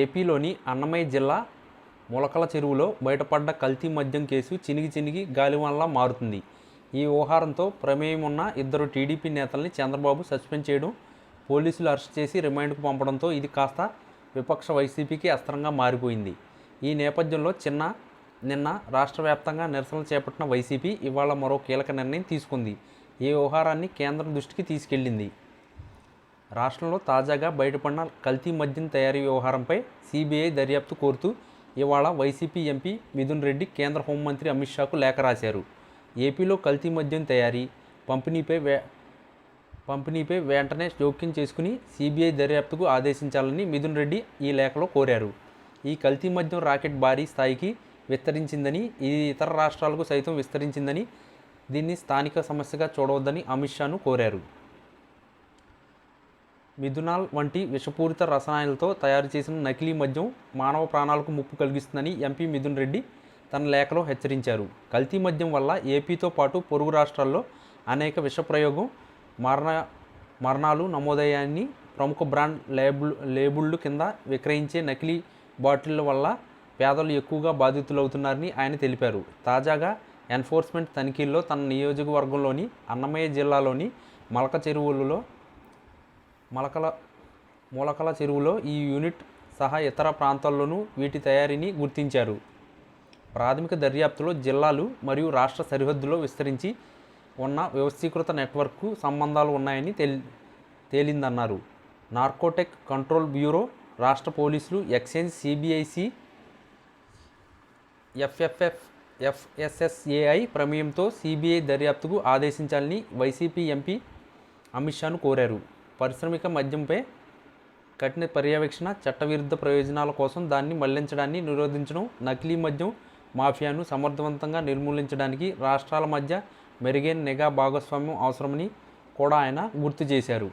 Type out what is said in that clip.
ఏపీలోని అన్నమయ్య జిల్లా ములకల చెరువులో బయటపడ్డ కల్తీ మద్యం కేసు చినిగి చినిగి గాలివానలా మారుతుంది. ఈ వ్యవహారంతో ప్రమేయం ఉన్న ఇద్దరు టీడీపీ నేతల్ని చంద్రబాబు సస్పెండ్ చేయడం పోలీసులు అరెస్ట్ చేసి రిమాండ్కు పంపడంతో ఇది కాస్త విపక్ష వైసీపీకి అస్త్రంగా మారిపోయింది. ఈ నేపథ్యంలో చిన్న నిన్న రాష్ట్ర వ్యాప్తంగా నిరసనలు చేపట్టిన వైసీపీ ఇవాళ మరో కీలక నిర్ణయం తీసుకుంది. ఈ వ్యవహారాన్ని కేంద్రం దృష్టికి తీసుకెళ్ళింది రాష్ట్రంలో తాజాగా బయటపడిన కల్తీ మద్యం తయారీ వ్యవహారంపై సిబిఐ దర్యాప్తు కోరుతూ ఇవాళ వైసీపీ ఎంపీ మిథున్ రెడ్డి కేంద్ర హోంమంత్రి అమిత్ షాకు లేఖ రాశారు. ఏపీలో కల్తీ మద్యం తయారీ పంపిణీపై వే పంపిణీపై వెంటనే జోక్యం చేసుకుని సిబిఐ దర్యాప్తుకు ఆదేశించాలని మిథున్ రెడ్డి ఈ లేఖలో కోరారు. ఈ కల్తీ మద్యం రాకెట్ భారీ స్థాయికి విస్తరించిందని ఇది ఇతర రాష్ట్రాలకు సైతం విస్తరించిందని దీన్ని స్థానిక సమస్యగా చూడవద్దని అమిత్ షాను కోరారు. మిథునాల్ వంటి విషపూరిత రసాయనాలతో తయారు చేసిన నకిలీ మద్యం మానవ ప్రాణాలకు ముప్పు కలిగిస్తుందని ఎంపీ మిథున్ రెడ్డి తన లేఖలో హెచ్చరించారు. కల్తీ మద్యం వల్ల ఏపీతో పాటు పొరుగు రాష్ట్రాల్లో అనేక విషప్రయోగం మరణ మరణాలు నమోదయ్యాయని ప్రముఖ బ్రాండ్ లేబుల్ లేబుళ్ళు కింద విక్రయించే నకిలీ బాటిళ్ళ వల్ల పేదలు ఎక్కువగా బాధితులవుతున్నారని ఆయన తెలిపారు. తాజాగా ఎన్ఫోర్స్మెంట్ తనిఖీల్లో తన నియోజకవర్గంలోని అన్నమయ్య జిల్లాలోని మలక చెరువులలో మలకల మూలకల చెరువులో ఈ యూనిట్ సహా ఇతర ప్రాంతాల్లోనూ వీటి తయారీని గుర్తించారు. ప్రాథమిక దర్యాప్తులో జిల్లాలు మరియు రాష్ట్ర సరిహద్దులో విస్తరించి ఉన్న వ్యవస్థీకృత నెట్వర్క్కు సంబంధాలు ఉన్నాయని తేలి తేలిందన్నారు. నార్కోటెక్ కంట్రోల్ బ్యూరో రాష్ట్ర పోలీసులు ఎక్సైజ్ సిబిఐసి ఎఫ్ఎఫ్ఎఫ్ ఎఫ్ఎస్ఎస్ఏఐ ప్రమేయంతో సిబిఐ దర్యాప్తుకు ఆదేశించాలని వైసీపీ ఎంపీ అమిత్ షాను కోరారు. పారిశ్రామిక మద్యంపై కఠిన పర్యవేక్షణ చట్టవిరుద్ధ ప్రయోజనాల కోసం దాన్ని మళ్ళించడాన్ని నిరోధించడం నకిలీ మద్యం మాఫియాను సమర్థవంతంగా నిర్మూలించడానికి రాష్ట్రాల మధ్య మెరుగైన నిఘా భాగస్వామ్యం అవసరమని కూడా ఆయన గుర్తు చేశారు.